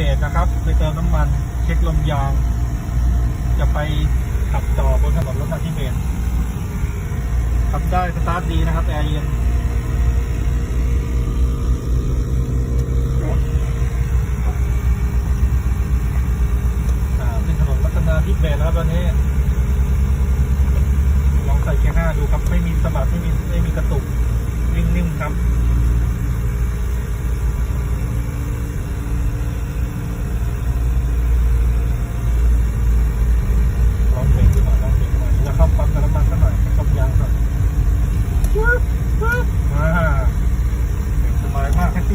เบศนะครับ ไปเติมน้ำมัน เช็คลมยาง จะไปขับต่อบนถนนรถนาธิเบศขับได้สตาร์ทดีนะครับ แอร์เย็นอ่เป็นถนนรัตนาธิเบศแล้วตอนนี้ ลองใส่เกียร์ห้าดูครับ ไม่มีสะบัดไม่มีไม่มีกระตุก นิ่งๆครับ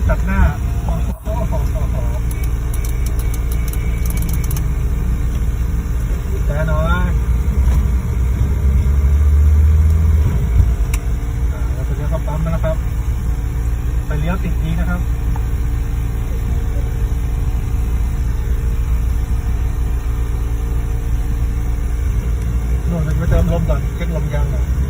ตัดหน้าของโของอสอแต่น้อยเราจะเลี้ยวเข้าปั๊มแล้วนะครับ ไปเลี้ยวติดนี้นะครับนู่นเราจะลมก่อนเช็คลมยางก่อน